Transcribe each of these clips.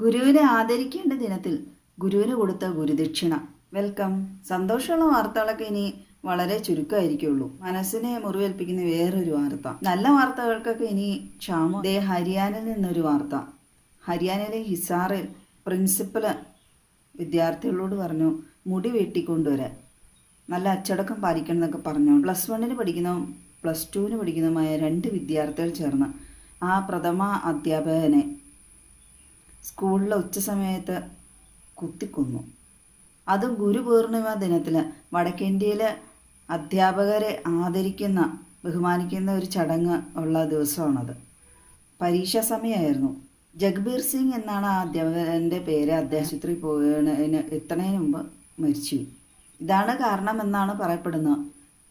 ഗുരുവിനെ ആദരിക്കേണ്ട ദിനത്തിൽ ഗുരുവിന് കൊടുത്ത ഗുരുദക്ഷിണ. വെൽക്കം. സന്തോഷമുള്ള വാർത്തകളൊക്കെ ഇനി വളരെ ചുരുക്കമായിരിക്കുള്ളൂ. മനസ്സിനെ മുറിവേൽപ്പിക്കുന്ന വേറൊരു വാർത്ത. നല്ല വാർത്തകൾക്കൊക്കെ ഇനി ക്ഷാമം. ദേ ഹരിയാനയിൽ നിന്നൊരു വാർത്ത. ഹരിയാനയിലെ ഹിസാറിൽ പ്രിൻസിപ്പൽ വിദ്യാർത്ഥികളോട് പറഞ്ഞു മുടി വെട്ടിക്കൊണ്ടുവരാൻ. നല്ല അച്ചടക്കം പാലിക്കണം എന്നൊക്കെ പറഞ്ഞു. പ്ലസ് വണ്ണിന് പഠിക്കുന്ന പ്ലസ് ടുവിന് പഠിക്കുന്നതുമായ രണ്ട് വിദ്യാർത്ഥികൾ ചേർന്ന് ആ പ്രഥമ അധ്യാപകനെ സ്കൂളിലെ ഉച്ചസമയത്ത് കുത്തിക്കൊന്നു. അതും ഗുരുപൂർണിമ ദിനത്തിൽ വടക്കേന്ത്യയിലെ അധ്യാപകരെ ആദരിക്കുന്ന ബഹുമാനിക്കുന്ന ഒരു ചടങ്ങ് ഉള്ള ദിവസമാണത്. പരീക്ഷാ സമയമായിരുന്നു ജഗ്ബീർ സിംഗ് എന്നാണ് ആ അധ്യാപകന്റെ പേര്. അദ്ദേഹത്തിൽ പോകുന്നതിന് എത്തണതിന് മുമ്പ് മരിച്ചു. ഇതാണ് കാരണമെന്നാണ് പറയപ്പെടുന്നത്.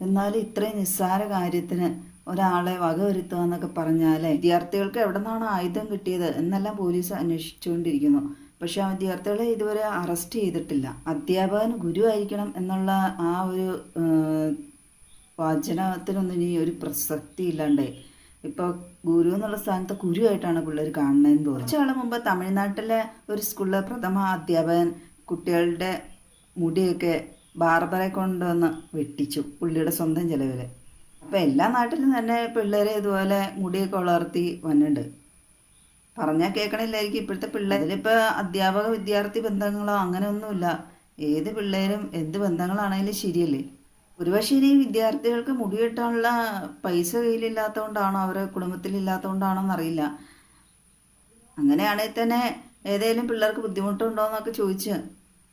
എന്നാൽ ഇത്രയും നിസ്സാര കാര്യത്തിന് ഒരാളെ വകവരുത്തുക എന്നൊക്കെ പറഞ്ഞാലേ വിദ്യാർത്ഥികൾക്ക് എവിടെ നിന്നാണ് ആയുധം കിട്ടിയത് എന്നെല്ലാം പോലീസ് അന്വേഷിച്ചുകൊണ്ടിരിക്കുന്നു. പക്ഷെ ആ വിദ്യാർത്ഥികളെ ഇതുവരെ അറസ്റ്റ് ചെയ്തിട്ടില്ല. അധ്യാപകൻ ഗുരു ആയിരിക്കണം എന്നുള്ള ആ ഒരു വചനത്തിനൊന്നും ഇനി ഒരു പ്രസക്തി ഇല്ലാണ്ടേ. ഇപ്പോൾ ഗുരു എന്നുള്ള സ്ഥാനത്ത് ഗുരുവായിട്ടാണ് പിള്ളേർ കാണുന്നതെന്ന് തോന്നുന്നു. കുറച്ചു കാലം മുമ്പ് തമിഴ്നാട്ടിലെ ഒരു സ്കൂളിലെ പ്രഥമ അധ്യാപകൻ കുട്ടികളുടെ മുടിയൊക്കെ ബാർബറെ കൊണ്ടുവന്ന് വെട്ടിച്ചു പുള്ളിയുടെ സ്വന്തം ചിലവിൽ അപ്പോൾ എല്ലാ നാട്ടിലും തന്നെ പിള്ളേരെ ഇതുപോലെ മുടിയൊക്കെ വളർത്തി വന്നിട്ടുണ്ട് പറഞ്ഞാൽ കേൾക്കണില്ലായിരിക്കും ഇപ്പോഴത്തെ പിള്ളേർ ഇതിലിപ്പോൾ അധ്യാപക വിദ്യാർത്ഥി ബന്ധങ്ങളോ അങ്ങനെയൊന്നുമില്ല. ഏത് പിള്ളേരും എന്ത് ബന്ധങ്ങളാണെങ്കിലും ശരിയല്ലേ? ഒരുപക്ഷെ ഇനി വിദ്യാർത്ഥികൾക്ക് മുടി വെട്ടാനുള്ള പൈസ കയ്യിലില്ലാത്തതുകൊണ്ടാണോ അവരെ കുടുംബത്തിലില്ലാത്തതുകൊണ്ടാണോ എന്നറിയില്ല അങ്ങനെയാണെങ്കിൽ തന്നെ ഏതെങ്കിലും പിള്ളേർക്ക് ബുദ്ധിമുട്ടുണ്ടോ എന്നൊക്കെ ചോദിച്ച്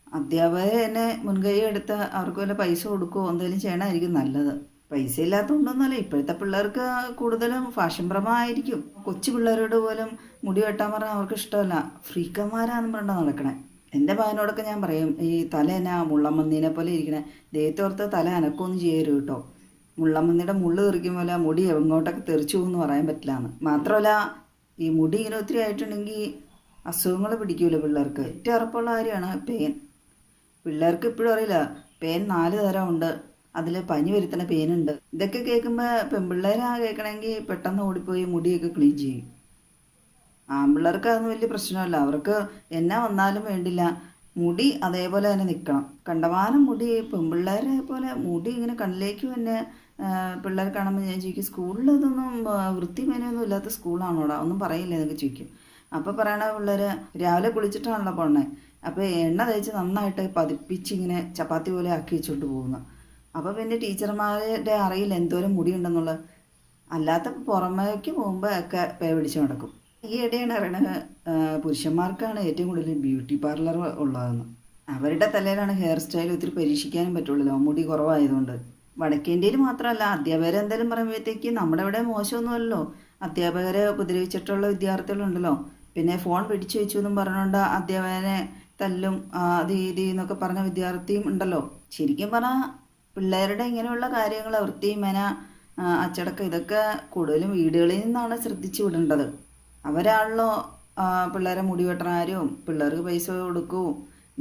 അധ്യാപകർ തന്നെ മുൻകൈ എടുത്ത് അവർക്ക് വല്ല പൈസ കൊടുക്കുകയോ എന്തെങ്കിലും ചെയ്യണമായിരിക്കും നല്ലത്. പൈസ ഇല്ലാത്തതുകൊണ്ടൊന്നുമല്ല ഇപ്പോഴത്തെ പിള്ളേർക്ക് കൂടുതലും ഫാഷൻ പ്രമായിരിക്കും. കൊച്ചു പിള്ളേരോട് പോലും മുടി വെട്ടാൻ പറഞ്ഞാൽ അവർക്ക് ഇഷ്ടമല്ല. ഫ്രീക്കന്മാരാന്ന് പറഞ്ഞാൽ നടക്കണേ. എന്റെ മകനോടൊക്കെ ഞാൻ പറയും ഈ തല എന്നാ മുള്ളമ്മന്നീനെ പോലെ ഇരിക്കണേ. ദേഹത്തോർത്ത് തല അനക്കൊന്നും ചെയ്യരുത് കേട്ടോ മുള്ളമ്മന്നിയുടെ മുള്ളു തെറിക്കും പോലെ മുടി എങ്ങോട്ടൊക്കെ തെറിച്ചു പോകുമെന്ന് പറയാൻ പറ്റില്ല എന്ന് മാത്രമല്ല ഈ മുടി ഇങ്ങനെ ഒത്തിരി ആയിട്ടുണ്ടെങ്കിൽ അസുഖങ്ങൾ പിടിക്കൂല പിള്ളേർക്ക്. ഏറ്റവും ഉറപ്പുള്ള കാര്യമാണ് പെയിൻ പിള്ളേർക്ക് ഇപ്പോഴും അറിയില്ല. പേൻ നാല് തരമുണ്ട് അതിൽ പനി വരുത്തണ പേനുണ്ട്. ഇതൊക്കെ കേൾക്കുമ്പോൾ പെൺപിള്ളേരാ കേൾക്കണമെങ്കിൽ പെട്ടെന്ന് ഓടിപ്പോയി മുടിയൊക്കെ ക്ലീൻ ചെയ്യും. ആൺപിള്ളേർക്ക് അതൊന്നും വലിയ പ്രശ്നമല്ല. അവർക്ക് എന്നാ വന്നാലും വേണ്ടില്ല. മുടി അതേപോലെ തന്നെ നിൽക്കണം കണ്ടമാനം മുടി പെൺപിള്ളേരെ പോലെ മുടി ഇങ്ങനെ കണ്ണിലേക്ക് തന്നെ പിള്ളേർ കാണുമ്പോൾ ഞാൻ ചോദിക്കും സ്കൂളിൽ ഇതൊന്നും വൃത്തി മേനൊന്നും ഇല്ലാത്ത സ്കൂളാണോടാ? ഒന്നും പറയില്ല എന്നൊക്കെ ചോദിക്കും. അപ്പോൾ പറയണ പിള്ളേർ രാവിലെ കുളിച്ചിട്ടാണല്ലോ പോണേ? അപ്പോൾ എണ്ണ തേച്ച് നന്നായിട്ട് പതിപ്പിച്ച് ഇങ്ങനെ ചപ്പാത്തി പോലെ ആക്കി വെച്ചോണ്ട് പോകുന്നു. അപ്പോൾ പിന്നെ ടീച്ചർമാരുടെ അറിയില്ല എന്തോരം മുടിയുണ്ടെന്നുള്ളത്. അല്ലാത്ത പുറമേക്ക് പോകുമ്പോൾ ഒക്കെ പേ പിടിച്ച് നടക്കും. ഈ ഇടയാണ് അറിയണത് പുരുഷന്മാർക്കാണ് ഏറ്റവും കൂടുതൽ ബ്യൂട്ടി പാർലർ ഉള്ളതെന്ന്. അവരുടെ തലയിലാണ് ഹെയർ സ്റ്റൈൽ ഒത്തിരി പരീക്ഷിക്കാനും പറ്റുള്ളൂ. മുടി കുറവായതുകൊണ്ട്. വടക്കേന്ത്യയിൽ മാത്രമല്ല അധ്യാപകരെ എന്തെങ്കിലും പറയുമ്പോഴത്തേക്ക് നമ്മുടെ ഇവിടെ മോശമൊന്നുമല്ലോ അധ്യാപകരെ ഉപദ്രവിച്ചിട്ടുള്ള വിദ്യാർത്ഥികളുണ്ടല്ലോ. പിന്നെ ഫോൺ പിടിച്ചു വെച്ചു എന്നും പറഞ്ഞുകൊണ്ട് അധ്യാപകനെ തല്ലും അത് ഇത് എന്നൊക്കെ പറഞ്ഞ വിദ്യാർത്ഥിയും ഉണ്ടല്ലോ. ശരിക്കും പറഞ്ഞാൽ പിള്ളേരുടെ ഇങ്ങനെയുള്ള കാര്യങ്ങൾ വൃത്തി മെന അച്ചടക്കം ഇതൊക്കെ കൂടുതലും വീടുകളിൽ നിന്നാണ് ശ്രദ്ധിച്ചു വിടേണ്ടത്. അവരാണല്ലോ പിള്ളേരെ മുടി വെട്ടണാരും പിള്ളേർക്ക് പൈസ കൊടുക്കൂ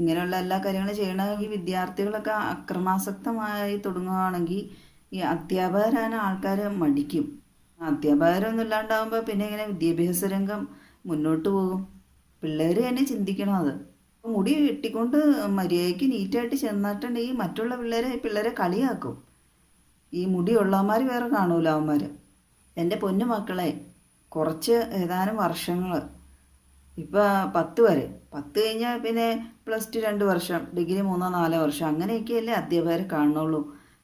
ഇങ്ങനെയുള്ള എല്ലാ കാര്യങ്ങളും ചെയ്യണമെങ്കിൽ വിദ്യാർത്ഥികളൊക്കെ അക്രമാസക്തമായി തുടങ്ങുകയാണെങ്കിൽ ഈ അധ്യാപകരാണ് ആൾക്കാർ മടിക്കും. അധ്യാപകരൊന്നും ഇല്ലാണ്ടാവുമ്പോൾ പിന്നെ ഇങ്ങനെ വിദ്യാഭ്യാസ രംഗം മുന്നോട്ട് പോകും. പിള്ളേർ തന്നെ ചിന്തിക്കണം അത് മുടി കെട്ടിക്കൊണ്ട് മര്യാദയ്ക്ക് നീറ്റായിട്ട് ചെന്നിട്ടുണ്ടെങ്കിൽ മറ്റുള്ള പിള്ളേരെ പിള്ളേരെ കളിയാക്കും. ഈ മുടിയുള്ളവന്മാർ വേറെ കാണൂല അവന്മാർ എന്റെ പൊന്നു മക്കളെ കുറച്ച് ഏതാനും വർഷങ്ങൾ ഇപ്പോൾ പത്ത് വരെ. പത്ത് കഴിഞ്ഞാൽ പിന്നെ പ്ലസ് ടു രണ്ട് വർഷം ഡിഗ്രി മൂന്നോ നാലോ വർഷം അങ്ങനെയൊക്കെയല്ലേ അധ്യാപകരെ കാണുള്ളൂ.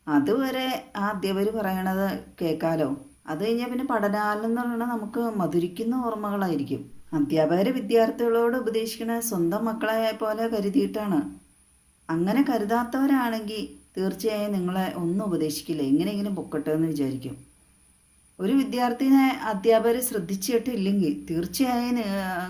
അതുവരെ ആ അധ്യാപകർ പറയണത് കേൾക്കാലോ അത് കഴിഞ്ഞാൽ പിന്നെ പഠനകാലം എന്ന് പറയുന്നത് നമുക്ക് മധുരിക്കുന്ന ഓർമ്മകളായിരിക്കും. അധ്യാപകർ വിദ്യാർത്ഥികളോട് ഉപദേശിക്കണ സ്വന്തം മക്കളായ പോലെ കരുതിയിട്ടാണ്. അങ്ങനെ കരുതാത്തവരാണെങ്കിൽ തീർച്ചയായും നിങ്ങളെ ഒന്നും ഉപദേശിക്കില്ല. എങ്ങനെയെങ്കിലും പൊക്കട്ടെ എന്ന് വിചാരിക്കും. ഒരു വിദ്യാർത്ഥിനെ അധ്യാപകർ ശ്രദ്ധിച്ചിട്ടില്ലെങ്കിൽ തീർച്ചയായും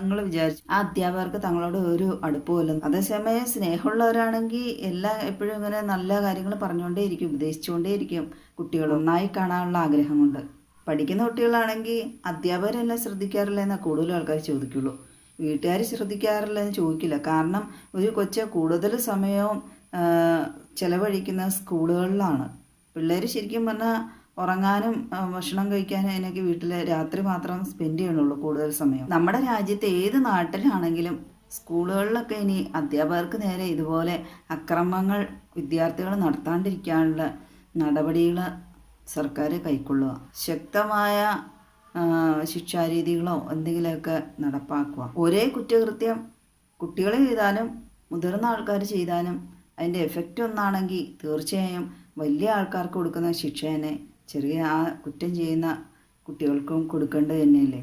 നിങ്ങൾ വിചാരിച്ചു ആ അധ്യാപകർക്ക് തങ്ങളോട് ഒരു അടുപ്പമില്ല അതേസമയം സ്നേഹമുള്ളവരാണെങ്കിൽ എല്ലാം എപ്പോഴും ഇങ്ങനെ നല്ല കാര്യങ്ങൾ പറഞ്ഞുകൊണ്ടേയിരിക്കും ഉപദേശിച്ചുകൊണ്ടേയിരിക്കും കുട്ടികൾ ഒന്നായി കാണാനുള്ള ആഗ്രഹം കൊണ്ട്. പഠിക്കുന്ന കുട്ടികളാണെങ്കിൽ അധ്യാപകരെല്ലാം ശ്രദ്ധിക്കാറില്ല എന്നാൽ കൂടുതൽ ആൾക്കാർ ചോദിക്കുള്ളൂ. വീട്ടുകാർ ശ്രദ്ധിക്കാറില്ല എന്ന് ചോദിക്കില്ല. കാരണം ഒരു കൊച്ച കൂടുതൽ സമയവും ചിലവഴിക്കുന്ന സ്കൂളുകളിലാണ്. പിള്ളേർ ശരിക്കും പറഞ്ഞാൽ ഉറങ്ങാനും ഭക്ഷണം കഴിക്കാനും അതിനൊക്കെ വീട്ടിൽ രാത്രി മാത്രം സ്പെൻഡ് ചെയ്യണുള്ളൂ കൂടുതൽ സമയം. നമ്മുടെ രാജ്യത്തെ ഏത് നാട്ടിലാണെങ്കിലും സ്കൂളുകളിലൊക്കെ ഇനി അധ്യാപകർക്ക് നേരെ ഇതുപോലെ അക്രമങ്ങൾ വിദ്യാർത്ഥികൾ നടത്താണ്ടിരിക്കാനുള്ള നടപടികൾ സർക്കാർ കൈക്കൊള്ളുക. ശക്തമായ ശിക്ഷാരീതികളോ എന്തെങ്കിലുമൊക്കെ നടപ്പാക്കുക. ഒരേ കുറ്റകൃത്യം കുട്ടികൾ ചെയ്താലും മുതിർന്ന ആൾക്കാർ ചെയ്താലും അതിന്റെ എഫക്റ്റ് ഒന്നാണെങ്കിൽ തീർച്ചയായും വലിയ ആൾക്കാർക്ക് കൊടുക്കുന്ന ശിക്ഷ തന്നെ. ചെറിയ ആ കുറ്റം ചെയ്യുന്ന കുട്ടികൾക്കും കൊടുക്കേണ്ടത് തന്നെയല്ലേ?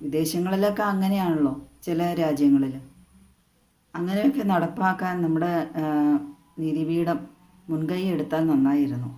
വിദേശങ്ങളിലൊക്കെ അങ്ങനെയാണല്ലോ ചില രാജ്യങ്ങളിൽ അങ്ങനെയൊക്കെ നടപ്പാക്കാൻ നമ്മുടെ നീതിപീഠം മുൻകൈ എടുത്താൽ നന്നായിരുന്നു.